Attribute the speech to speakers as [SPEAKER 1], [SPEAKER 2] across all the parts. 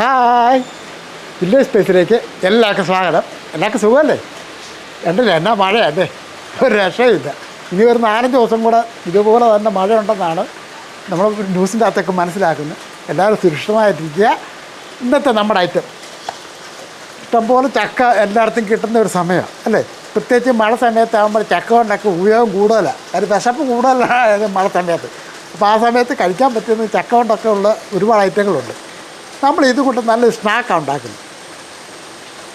[SPEAKER 1] Hi. Village സ്പേസിലേക്ക് എല്ലാവർക്കും സ്വാഗതം. എല്ലാവർക്കും സുഖമല്ലേ? കണ്ടില്ല? എന്നാ മഴയല്ലേ? ഒരു രക്ഷയില്ല. ഇനി ഒരു നാലഞ്ച് ദിവസം കൂടെ ഇതുപോലെ തന്നെ മഴ ഉണ്ടെന്നാണ് നമ്മൾ ന്യൂസിന്റെ അകത്തൊക്കെ മനസ്സിലാക്കുന്നത്. എല്ലാവരും സുരക്ഷിതമായിട്ടിരിക്കുക. ഇന്നത്തെ നമ്മുടെ ഐറ്റം ഇഷ്ടംപോലെ ചക്ക എല്ലായിടത്തും കിട്ടുന്ന ഒരു സമയമാണ് അല്ലേ? പ്രത്യേകിച്ച് മഴ സമയത്താകുമ്പോൾ ചക്ക കൊണ്ടൊക്കെ ഉപയോഗം കൂടുതലാണ് അത് വിശപ്പ് കൂടുതലാണ് മഴ സമയത്ത്. അപ്പോൾ ആ സമയത്ത് കഴിക്കാൻ പറ്റുന്ന ചക്ക കൊണ്ടൊക്കെ ഉള്ള ഒരുപാട് ഐറ്റങ്ങളുണ്ട് നമ്മൾ ഇത് കൊണ്ട് നല്ലൊരു സ്നാക്കാണ് ഉണ്ടാക്കുന്നത്.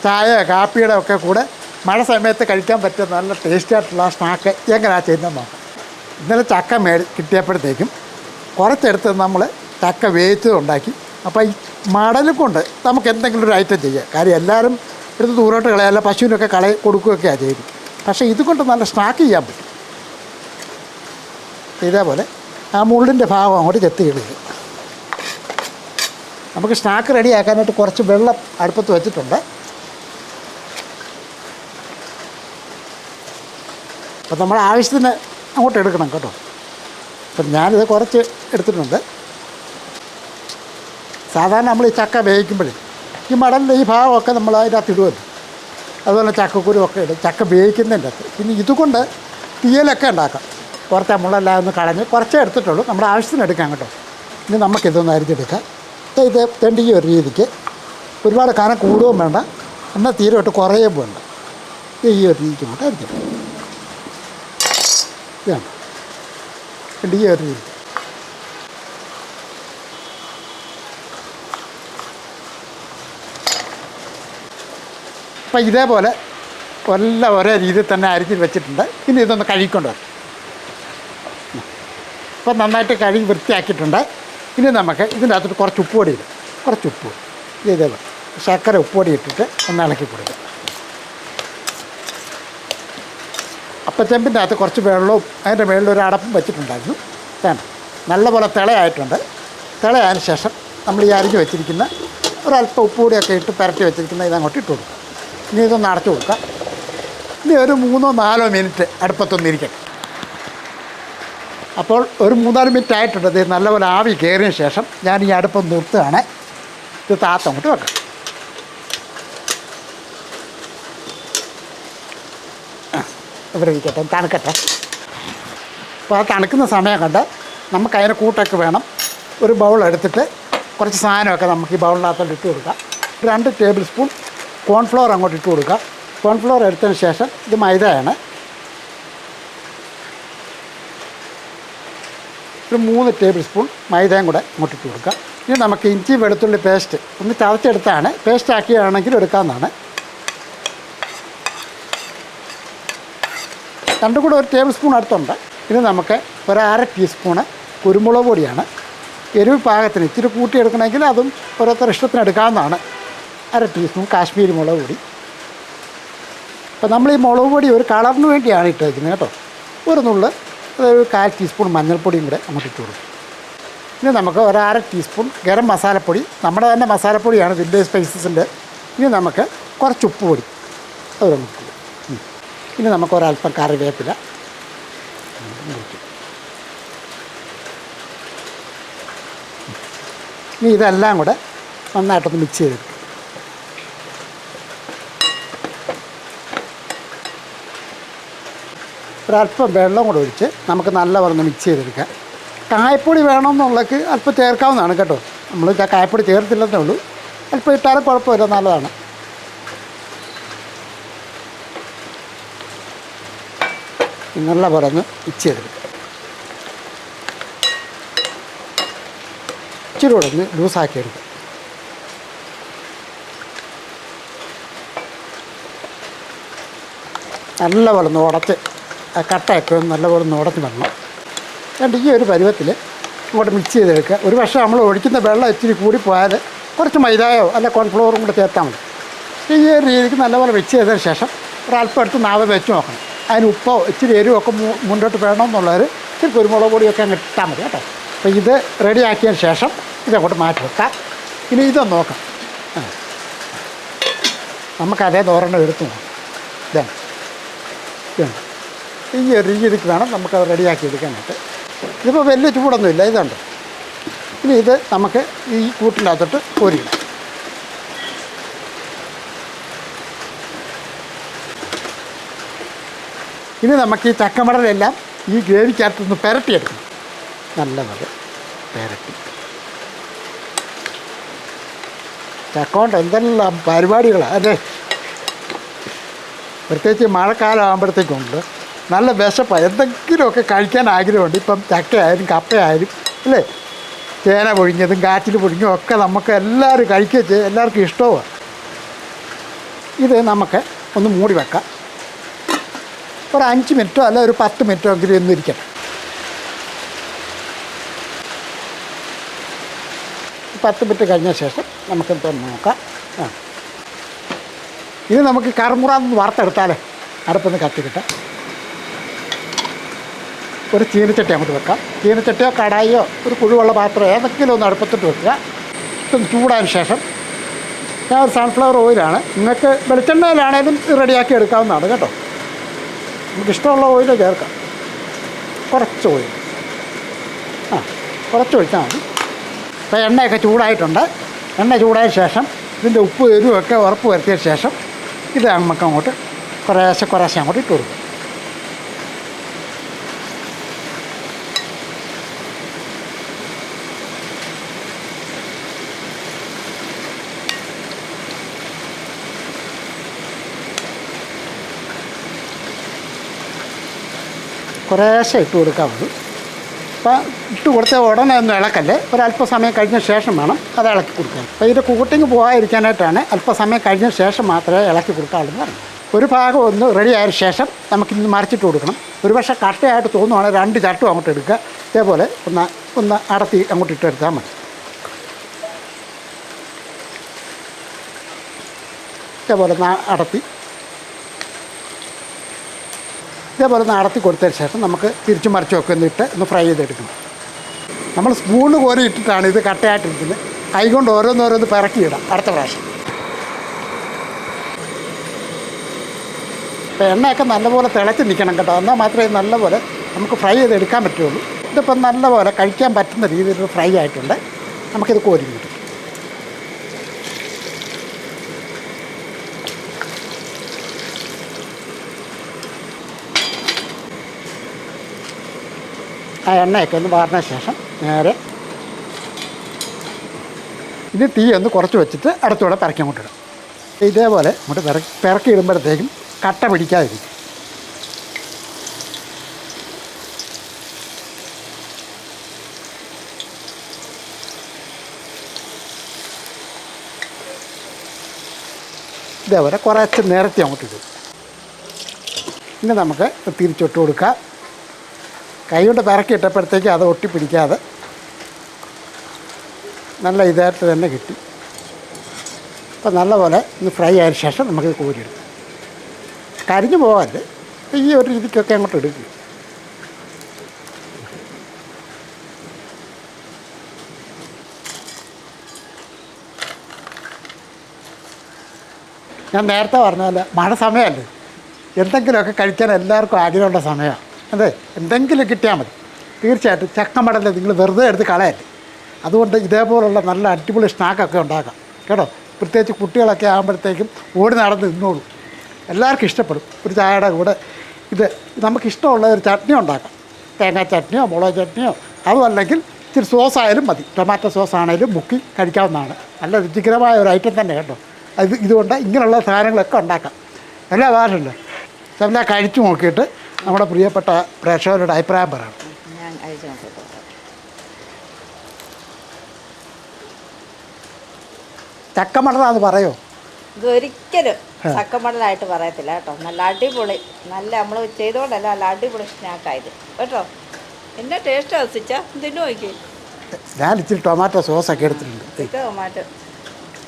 [SPEAKER 1] ചായ കാപ്പിയുടെ ഒക്കെ കൂടെ മഴ സമയത്ത് കഴിക്കാൻ പറ്റിയ നല്ല ടേസ്റ്റി ആയിട്ടുള്ള സ്നാക്ക് എങ്ങനെയാണ് ചെയ്യുന്നത് നോക്കാം. ഇന്നലെ ചക്ക മേ കിട്ടിയപ്പോഴത്തേക്കും കുറച്ചെടുത്ത് നമ്മൾ ചക്ക വേവിച്ചത് ഉണ്ടാക്കി. അപ്പോൾ ഈ മടൽ കൊണ്ട് നമുക്ക് എന്തെങ്കിലും ഒരു ഐറ്റം ചെയ്യാം. കാര്യം എല്ലാവരും എടുത്ത് ദൂരോട്ട് കളയല്ല പശുവിനൊക്കെ കള കൊടുക്കുകയൊക്കെയാണ് ചെയ്യുന്നത് പക്ഷേ ഇതുകൊണ്ട് നല്ല സ്നാക്ക് ചെയ്യാൻ പറ്റും. ഇതേപോലെ ആ മുള്ളിന്റെ ഭാഗം അങ്ങോട്ട് ചെത്തി ഇടുക. നമുക്ക് സ്നാക്ക് റെഡിയാക്കാനായിട്ട് കുറച്ച് വെള്ളം അടുപ്പത്ത് വെച്ചിട്ടുണ്ട്. അപ്പം നമ്മൾ ആവശ്യത്തിന് അങ്ങോട്ട് എടുക്കണം കേട്ടോ. അപ്പം ഞാനിത് കുറച്ച് എടുത്തിട്ടുണ്ട്. സാധാരണ നമ്മൾ ഈ ചക്ക വേവിക്കുമ്പോഴേ ഈ മടലിന്റെ ഈ ഭാഗമൊക്കെ നമ്മൾ അതിന്റെ അകത്ത് ഇടുമല്ലോ അതുപോലെ ചക്കക്കുരുമൊക്കെ ഇടും. ചക്ക വേവിക്കുന്നതിന്റെ അകത്ത്. പിന്നെ ഇതുകൊണ്ട് തീയലൊക്കെ ഉണ്ടാക്കാം. കുറച്ച് നമ്മളെല്ലാം മുളെല്ലാം ഒന്ന് കളഞ്ഞ് കുറച്ചേ എടുത്തിട്ടുള്ളൂ. നമ്മുടെ ആവശ്യത്തിന് എടുക്കാം കേട്ടോ. ഇനി നമുക്കിതൊന്ന് അരിഞ്ഞെടുക്കാം. ഇത് തെണ്ടിക്ക് ഒരു രീതിക്ക് ഒരുപാട് കനം കൂടുകയും വേണ്ട. എന്നാൽ തീരെ ഇട്ട് കുറയുകയും വേണ്ട. ഈ ഒരു രീതിക്ക് മാത്രം അരിഞ്ഞെടുക്കാം ഇതാണ്. തെണ്ടിക്ക് ഒരു രീതി. അപ്പം ഇതേപോലെ എല്ലാം ഒരേ രീതിയിൽ തന്നെ അരിഞ്ഞ് വെച്ചിട്ടുണ്ട്. ഇനി ഇതൊന്ന് കഴുകിക്കൊണ്ട് വരാം. അപ്പം നന്നായിട്ട് കഴുകി വൃത്തിയാക്കിയിട്ടുണ്ട്. ഇനി നമുക്ക് ഇതിന്റെ അകത്തോട്ട് കുറച്ച് ഉപ്പ് പൊടി ഇടും. കുറച്ച് ഉപ്പ്. ഇതേ ശർക്കര ഉപ്പ് പൊടി ഇട്ടിട്ട് ഒന്ന് ഇളക്കി കൊടുക്കുക അപ്പച്ചെമ്പിന്റെ അകത്ത് കുറച്ച് വെള്ളവും അതിന്റെ മുകളിൽ ഒരു അടപ്പും വെച്ചിട്ടുണ്ടായിരുന്നു. വേണം നല്ലപോലെ തിളയായിട്ടുണ്ട്. തിളയായതിന് ശേഷം നമ്മൾ ഈ അരിഞ്ഞ് വെച്ചിരിക്കുന്ന ഒരല്പം ഉപ്പ് കൂടിയൊക്കെ ഇട്ട് പുരട്ടി വെച്ചിരിക്കുന്ന ഇതങ്ങോട്ട് ഇട്ട് കൊടുക്കുക ഇനി ഇതൊന്ന് അടച്ചു കൊടുക്കാം. ഇനി ഒരു മൂന്നോ നാലോ മിനിറ്റ് അടുപ്പത്തൊന്ന് ഇരിക്കട്ടെ. അപ്പോൾ ഒരു മൂന്നാൽ മിനിറ്റ് ആയിട്ടുണ്ട് ഇത് നല്ലപോലെ ആവി കയറിയ ശേഷം ഞാൻ ഈ അടുപ്പം നിർത്തുകയാണ്. ഇത് താത്ത അങ്ങോട്ട് വെക്കാം. ഇവിടെ ഇരിക്കട്ടെ തണുക്കട്ടെ. അപ്പോൾ ആ തണുക്കുന്ന സമയം കണ്ട് നമുക്ക് അതിന് കൂട്ടൊക്കെ വേണം. ഒരു ബൗൾ എടുത്തിട്ട് കുറച്ച് സാധനമൊക്കെ നമുക്ക് ഈ ബൗളിനകത്തോട്ട് ഇട്ട് കൊടുക്കാം. രണ്ട് ടേബിൾ സ്പൂൺ കോൺഫ്ലോർ അങ്ങോട്ട് ഇട്ട് കൊടുക്കാം. കോൺഫ്ലോർ എടുത്തതിന് ശേഷം ഇത് മൈദയാണ്. ഒരു മൂന്ന് ടേബിൾ സ്പൂൺ മൈദയും കൂടെ മുട്ടിട്ട് കൊടുക്കാം. ഇനി നമുക്ക് ഇഞ്ചി വെളുത്തുള്ളി പേസ്റ്റ് ഒന്ന് ചതച്ചെടുത്താണ്. പേസ്റ്റ് ആക്കിയാണെങ്കിൽ എടുക്കാവുന്നതാണ്. രണ്ടും കൂടെ ഒരു ടേബിൾ സ്പൂൺ അടുത്തുണ്ട്. ഇനി നമുക്ക് ഒരു അര ടീസ്പൂണ് കുരുമുളക് പൊടിയാണ്. എരിവ് പാകത്തിന് ഇച്ചിരി കൂട്ടിയെടുക്കണമെങ്കിൽ അതും ഓരോരുത്തർ ഇഷ്ടത്തിന് എടുക്കാവുന്നതാണ്. അര ടീസ്പൂൺ കാശ്മീരി മുളക് പൊടി. അപ്പോൾ നമ്മൾ ഈ മുളക് പൊടി ഒരു കളറിന് വേണ്ടിയാണ് ഇട്ടേക്കുന്നത് കേട്ടോ. ഒരു നുള്ള് ഒരു കാൽ ടീസ്പൂൺ മഞ്ഞൾപ്പൊടിയും കൂടെ അങ്ങോട്ട് ഇട്ട് കൊടുക്കും. ഇനി നമുക്ക് ഒരു അര ടീസ്പൂൺ ഗരം മസാലപ്പൊടി. നമ്മുടെ തന്നെ മസാലപ്പൊടിയാണ് വില്ലേജ് സ്പൈസസിന്റെ. ഇനി നമുക്ക് കുറച്ച് ഉപ്പ് പൊടി അത് നമുക്ക് ഇനി നമുക്ക് ഒരല്പം കറിവേപ്പില. ഇനി ഇതെല്ലാം കൂടെ നന്നായിട്ടൊന്ന് മിക്സ് ചെയ്തെടുക്കും. ഒരല്പം വെള്ളം കൂടെ ഒഴിച്ച് നമുക്ക് നല്ല ഒന്ന് മിക്സ് ചെയ്തെടുക്കാം. കായപ്പൊടി വേണമെന്നുള്ളക്ക് അല്പം ചേർക്കാവുന്നതാണ് കേട്ടോ. നമ്മൾ കായപ്പൊടി ചേർത്തില്ലെന്നേ ഉള്ളൂ. അല്പം ഇട്ടാലും കുഴപ്പമില്ല നല്ലതാണ്. നല്ല പറഞ്ഞ് മിക്സ് ചെയ്തെടുക്കാം. ഇച്ചിരി കൂടെ ഒന്ന് ലൂസാക്കി എടുക്കുക നല്ല വെള്ളം ഉടച്ച് കട്ടയൊക്കെ നല്ലപോലെ ഒന്ന് ഉടച്ച് വരണം. ഈ ഒരു പരുവത്തിൽ ഇങ്ങോട്ട് മിക്സ് ചെയ്തെടുക്കുക. ഒരു പക്ഷേ നമ്മൾ ഒഴിക്കുന്ന വെള്ളം ഇച്ചിരി കൂടി പോയാൽ കുറച്ച് മൈദായോ അല്ല കോൺഫ്ലോറും കൂടെ ചേർത്താൽ മതി. ഈ ഒരു രീതിക്ക് നല്ലപോലെ മിക്സ് ചെയ്തതിന് ശേഷം ഒരല്പം എടുത്ത് നാവ് വെച്ച് നോക്കണം. അതിന് ഉപ്പോ ഇച്ചിരി എരിവോ ഒക്കെ മുന്നോട്ട് വേണമെന്നുള്ളവർ ഇച്ചിരി കുരുമുളക് പൊടിയൊക്കെ അങ്ങ് ഇട്ടാൽ മതി കേട്ടോ. അപ്പോൾ ഇത് റെഡിയാക്കിയതിന് ശേഷം ഇതങ്ങോട്ട് മാറ്റി വെക്കാം. ഇനി ഇതൊന്ന് നോക്കാം. നമുക്കതേ തോരണം എടുത്ത് നോക്കാം. ഇതാണ് ഇതാണ് ഇഞ്ചി ഒരു രീതിയിൽ വേണം നമുക്കത് റെഡിയാക്കി എടുക്കാനായിട്ട് ഇതിപ്പോൾ വലിയ ചൂടൊന്നുമില്ല ഇതുണ്ട്. ഇനി ഇത് നമുക്ക് ഈ കൂട്ടിനകത്തോട്ട് പൊരിയും ഇനി നമുക്ക് ഈ ചക്കമടലെല്ലാം ഈ ഗ്രേവിക്കകത്തുനിന്ന് പെരട്ടിയെടുക്കണം നല്ലത് പെരട്ടി. ചക്കോണ്ട് എന്തെല്ലാം പരിപാടികളാണ് അതെ. പ്രത്യേകിച്ച് മഴക്കാലം ആകുമ്പോഴത്തേക്കുണ്ട് നല്ല വിശപ്പാണ് എന്തെങ്കിലുമൊക്കെ കഴിക്കാൻ ആഗ്രഹമുണ്ട്. ഇപ്പം ചക്കയായാലും കപ്പയായാലും അല്ലേ? ചേന പൊഴിഞ്ഞതും കാച്ചിൽ പൊഴിഞ്ഞതും ഒക്കെ നമുക്ക് എല്ലാവരും കഴിക്കുകയും ചെയ്യും. എല്ലാവർക്കും ഇഷ്ടവുമാണ് ഇത് നമുക്ക് ഒന്ന് മൂടി വെക്കാം. ഒരു അഞ്ച് മിനിറ്റോ അല്ല ഒരു പത്ത് മിനിറ്റോ എങ്കിലും ഒന്ന് ഇരിക്കട്ടെ. പത്ത് മിനിറ്റ് കഴിഞ്ഞ ശേഷം നമുക്ക് ഇപ്പം നോക്കാം. ആ. ഇത് നമുക്ക് കറുമുറാന്ന് വറുത്തെടുത്താലേ അടുപ്പൊന്ന് കത്തിക്കിട്ടാം. ഒരു ചീനച്ചട്ടി അങ്ങോട്ട് വെക്കാം. ചീനച്ചട്ടിയോ കടായിയോ ഒരു കുഴിവുള്ള പാത്രമോ ഏതെങ്കിലും ഒന്ന് അടുപ്പത്തിട്ട് വെക്കുക. ഇതൊന്ന് ചൂടായ ശേഷം ഞാൻ ഒരു സൺഫ്ലവർ ഓയിലാണ് നിങ്ങൾക്ക് വെളിച്ചെണ്ണയിലാണേലും റെഡിയാക്കി എടുക്കാവുന്നതാണ് കേട്ടോ. നമുക്ക് ഇഷ്ടമുള്ള ഓയിൽ ചേർക്കാം. കുറച്ച് ഓയിൽ ആ കുറച്ച് ഒഴിച്ചാൽ മതി. അപ്പോൾ എണ്ണയൊക്കെ ചൂടായിട്ടുണ്ട്. എണ്ണ ചൂടായ ശേഷം ഇതിന്റെ ഉപ്പ് എരിവൊക്കെ ഉറപ്പ് വരുത്തിയ ശേഷം ഇത് നമുക്ക് അങ്ങോട്ട് കുറേശ്ശെ കുറേശ്ശെ അങ്ങോട്ട് ഇട്ട് കൊടുക്കും. കുറേശ്ശെ ഇട്ട് കൊടുക്കാൻ മതി. അപ്പം ഇട്ട് കൊടുത്ത ഉടനെ ഒന്നും ഇളക്കല്ലേ ഒരല്പസമയം കഴിഞ്ഞ ശേഷം വേണം അത് ഇളക്കി കൊടുക്കാൻ. അപ്പോൾ ഇതിന്റെ കൂട്ടിങ് പോകാതിരിക്കാനായിട്ടാണ് അല്പസമയം കഴിഞ്ഞ ശേഷം മാത്രമേ ഇളക്കി കൊടുക്കാവുള്ളൂ പറഞ്ഞു ഒരു ഭാഗം ഒന്ന് റെഡി ആയ ശേഷം നമുക്കിന്ന് മറിച്ചിട്ട് കൊടുക്കണം. ഒരു പക്ഷേ കട്ടയായിട്ട് തോന്നുവാണെങ്കിൽ രണ്ട് ചട്ടും അങ്ങോട്ട് എടുക്കുക. ഇതേപോലെ ഒന്ന് ഒന്ന് അടത്തി അങ്ങോട്ട് ഇട്ടെടുത്താൽ മതി. ഇതേപോലെ ഒന്ന് അടത്തി ഇതേപോലെ ഒന്ന് അടത്തി കൊടുത്തതിന് ശേഷം നമുക്ക് തിരിച്ചു മറിച്ചൊക്കെ ഒന്ന് ഇട്ട് ഒന്ന് ഫ്രൈ ചെയ്തെടുക്കണം. നമ്മൾ സ്പൂണ് കോരി ഇട്ടിട്ടാണ് ഇത് കട്ടയായിട്ടിരിക്കുന്നത്. കൈകൊണ്ട് ഓരോന്നോരോന്ന് പിറക്കിയിടാം അടുത്ത പ്രാവശ്യം. അപ്പോൾ എണ്ണയൊക്കെ നല്ലപോലെ തിളച്ച് നിൽക്കണം കേട്ടോ. എന്നാൽ മാത്രമേ നല്ലപോലെ നമുക്ക് ഫ്രൈ ചെയ്തെടുക്കാൻ പറ്റുള്ളൂ. ഇതിപ്പം നല്ലപോലെ കഴിക്കാൻ പറ്റുന്ന രീതിയിൽ ഫ്രൈ ആയിട്ടുണ്ട്. നമുക്കിത് കോരി കിട്ടും ആ എണ്ണയൊക്കെ ഒന്ന് വാർന്ന ശേഷം നേരെ ഇത് തീ ഒന്ന് കുറച്ച് വെച്ചിട്ട് അടുത്തൂടെ പിറക്കി അങ്ങോട്ട് ഇടും. ഇതേപോലെ അങ്ങോട്ട് പിറ പിറക്കി ഇടുമ്പോഴത്തേക്കും കട്ട പിടിക്കാതിരിക്കും. ഇതേപോലെ കുറച്ച് നേരത്തെ അങ്ങോട്ട് ഇടും. ഇനി നമുക്ക് തിരിച്ചിട്ട് കൊടുക്കാം. കൈ കൊണ്ട് പിറക്കി ഇട്ടപ്പോഴത്തേക്ക് അത് ഒട്ടിപ്പിടിക്കാതെ നല്ല ഇതായിട്ട് തന്നെ കിട്ടി. അപ്പോൾ നല്ലപോലെ ഒന്ന് ഫ്രൈ ആയ ശേഷം നമുക്ക് കോരിയെടുക്കാം. കരിഞ്ഞു പോകാതെ ഈ ഒരു രീതിക്കൊക്കെ അങ്ങോട്ട് എടുക്കുക ഞാൻ നേരത്തെ പറഞ്ഞ മഴ സമയമല്ലേ? എന്തെങ്കിലുമൊക്കെ കഴിക്കാൻ എല്ലാവർക്കും ആഗ്രഹമുള്ള സമയമാണ്. അതെ എന്തെങ്കിലും കിട്ടിയാൽ മതി. തീർച്ചയായിട്ടും ചക്കമടൽ നിങ്ങൾ വെറുതെ എടുത്ത് കളയല്ലേ. അതുകൊണ്ട് ഇതേപോലുള്ള നല്ല അടിപൊളി സ്നാക്കൊക്കെ ഉണ്ടാക്കാം. കേട്ടോ? പ്രത്യേകിച്ച് കുട്ടികളൊക്കെ ആകുമ്പോഴത്തേക്കും ഓടി നടന്ന് നിന്നോളൂ. എല്ലാവർക്കും ഇഷ്ടപ്പെടും. ഒരു ചായയുടെ കൂടെ ഇത് നമുക്കിഷ്ടമുള്ള ഒരു ചട്നി ഉണ്ടാക്കാം. തേങ്ങാ ചട്നിയോ മുളക് ചട്നിയോ അതുമല്ലെങ്കിൽ ഇച്ചിരി സോസ് ആയാലും മതി. ടൊമാറ്റോ സോസ് ആണെങ്കിലും മുക്കി കഴിക്കാവുന്നതാണ്. നല്ല രുചികരമായ ഒരു ഐറ്റം തന്നെ കേട്ടോ. അത് ഇതുകൊണ്ട് ഇങ്ങനെയുള്ള സാധനങ്ങളൊക്കെ ഉണ്ടാക്കാം. എല്ലാ ഭാഷയുണ്ട് എല്ലാം കഴിച്ചു നോക്കിയിട്ട് നമ്മുടെ പ്രിയപ്പെട്ട പ്രേക്ഷകരുടെ അഭിപ്രായം പറയണം.
[SPEAKER 2] ഞാൻ അയച്ചു നോക്കട്ടെ
[SPEAKER 1] ചക്കമടലാന്ന് പറയോ?
[SPEAKER 2] ഇതൊരിക്കലും ചക്കമടലായിട്ട് പറയത്തില്ല കേട്ടോ. നല്ല അടിപൊളി നല്ല നമ്മൾ ചെയ്തുകൊണ്ടല്ല നല്ല അടിപൊളി സ്നാക്കായത്. കേട്ടോ? എന്നാ ടേസ്റ്റ് ആസിച്ച ഇതിന് നോക്കി
[SPEAKER 1] ഞാൻ ഇച്ചിരി ടൊമാറ്റോ സോസ് ഒക്കെ എടുത്തിട്ടുണ്ട്.
[SPEAKER 2] ടൊമാറ്റോ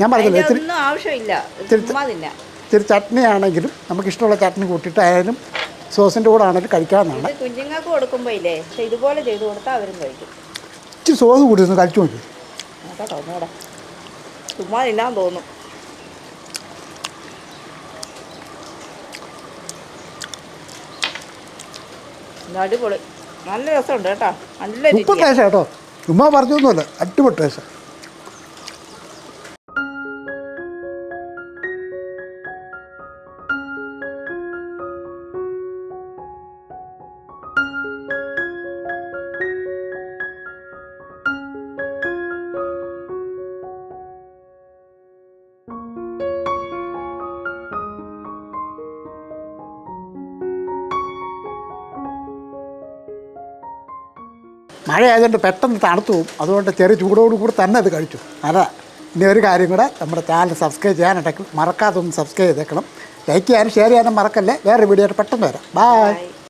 [SPEAKER 1] ഞാൻ പറഞ്ഞില്ല
[SPEAKER 2] ഒന്നും ആവശ്യമില്ല.
[SPEAKER 1] ഇത്തിരി- ഇച്ചിരി ചട്നി ആണെങ്കിലും നമുക്കിഷ്ടമുള്ള ചട്നി കൂട്ടിയിട്ട് ആയാലും സോസിന്റെ കൂടെ ആണെങ്കിൽ
[SPEAKER 2] കഴിക്കാമെന്നാണ് കുഞ്ഞുങ്ങൾക്ക് കൊടുക്കുമ്പോൾ ഇല്ലേ? പക്ഷെ ഇതുപോലെ ചെയ്ത് കൊടുത്താൽ അവരും കഴിക്കും.
[SPEAKER 1] ഇച്ചിരി സോസ് കൂടി കഴിച്ചു നോക്കി.
[SPEAKER 2] ചുമ്മാ തിന്നാൻ തോന്നും. അടിപൊളി. നല്ല രസമുണ്ട് കേട്ടോ. നല്ല
[SPEAKER 1] ഉപ്പ്. ടേസ്റ്റ് കേട്ടോ. ചുമ്മാ പറഞ്ഞൊന്നുമല്ല. അടിപൊളി ടേസ്റ്റ് മഴ ആയതുകൊണ്ട് പെട്ടെന്ന് തണുത്തു പോകും. അതുകൊണ്ട് ചെറിയ ചൂടോടു കൂടി തന്നെ അത് കഴിച്ചു. അതാ ഇനി ഒരു കാര്യം കൂടെ നമ്മുടെ ചാനൽ സബ്സ്ക്രൈബ് ചെയ്യാനായിട്ട് മറക്കാതെ ഒന്ന് സബ്സ്ക്രൈബ് ചെയ്തേക്കണം. ലൈക്ക് ചെയ്യാനും ഷെയർ ചെയ്യാനും മറക്കല്ലേ? വേറെ വീഡിയോ പെട്ടെന്ന് വരാം. ബായ്.